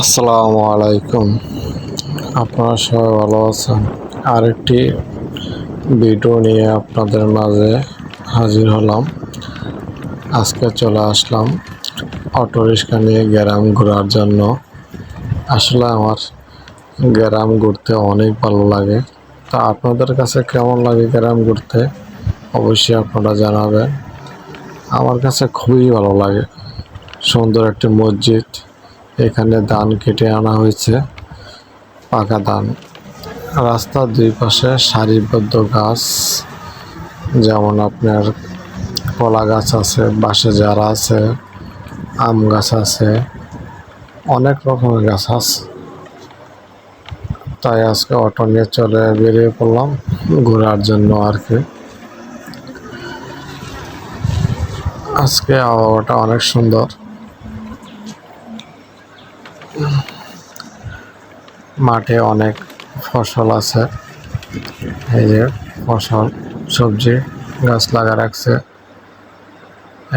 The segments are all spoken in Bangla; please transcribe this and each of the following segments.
আসসালামু আলাইকুম। আপনারা সবাই ভালো আছেন? আরেকটি ভিডিও নিয়ে আপনাদের মাঝে হাজির হলাম। আজকে চলে আসলাম অটো রিক্সা নিয়ে গ্রাম ঘোরার জন্য। আসলে আমার গ্রাম ঘুরতে অনেক ভালো লাগে। তা আপনাদের কাছে কেমন লাগে গ্রাম ঘুরতে? অবশ্যই আপনারা জানাবেন। আমার কাছে খুবই ভালো লাগে। সুন্দর একটি মসজিদ। এখানে ধান কেটে আনা হয়েছে, পাকা ধান। রাস্তার দুই পাশে সারিবদ্ধ গাছ, যেমন আপনার কলা গাছ আছে বাঁশে যারা আছে, আম গাছ আছে, অনেক রকমের গাছ আছে। তাই আজকে অটো নিয়ে চলে বেরিয়ে পড়লাম ঘোরার জন্য আর কি। আজকে আবহাওয়াটা অনেক সুন্দর। মাঠে অনেক ফসল আছে। এই যে ফসল, সবজি, গাছ লাগা রাখছে।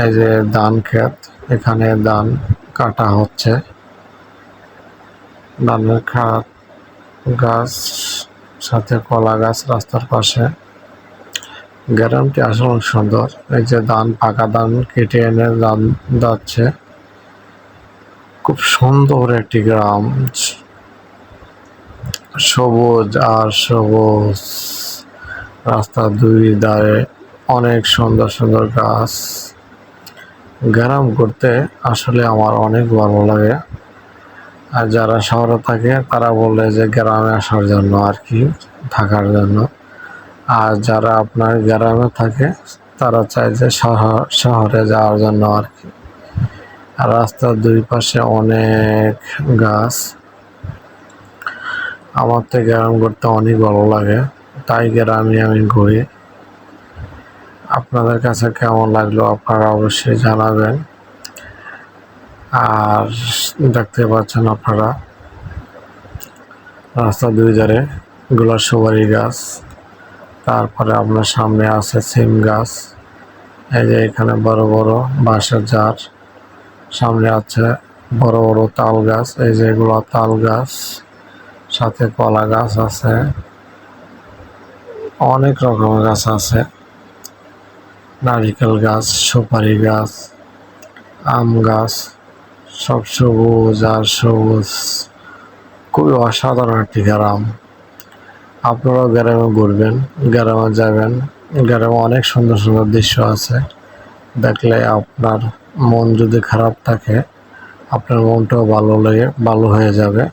এই যে ধান ক্ষেত, এখানে ধান কাটা হচ্ছে। ধানের খাত, গাছ, সাথে কলা গাছ রাস্তার পাশে। গ্রামটি আসলে সুন্দর। এই যে ধান, পাকা ধান কেটে এনে ধান যাচ্ছে খুব সুন্দর একটি গ্রাম। সবুজ আর সবুজ। রাস্তার দুই ধারে অনেক সুন্দর সুন্দর গাছ। গ্রাম করতে আসলে আমার অনেক ভালো লাগে। আর যারা শহরে থাকে, তারা বলে যে গ্রামে আসার জন্য আর কি, থাকার জন্য। আর যারা আপনার গ্রামে থাকে, তারা চায় যে শহর যাওয়ার জন্য আর কি। রাস্তার দুই পাশে অনেক গাছ। আমার তো গ্রাম করতে অনেক ভালো লাগে। তাই গ্রামে আমি ঘুরি। আপনাদের কাছে কেমন লাগল আপনারা অবশ্যই জানাবেন। আর দেখতে পাচ্ছেন আপনারা রাস্তা দুই ধারে গোলাপ সুপারি গাছ, তারপরে আপনার সামনে আছে সিম গাছ। এই যে এখানে বড় বড় বাঁশের জার সামনে আছে বড় বড় তাল গাছ, এই যে এগুলো তাল গাছ, সাথে কলা গাছ আছে। অনেক রকমের গাছ আছে। নারিকেল গাছ, সুপারি গাছ, আম গাছ, সব সবুজ আর সবুজ। খুবই অসাধারণ একটি গ্রাম। আপনারাও গ্রামে ঘুরবেন, গ্রামে যাবেন। গ্রামে অনেক সুন্দর সুন্দর দৃশ্য আছে। দেখলে আপনার মন যদি খারাপ থাকে আপনার মনটাও ভালো লাগে ভালো হয়ে যাবে।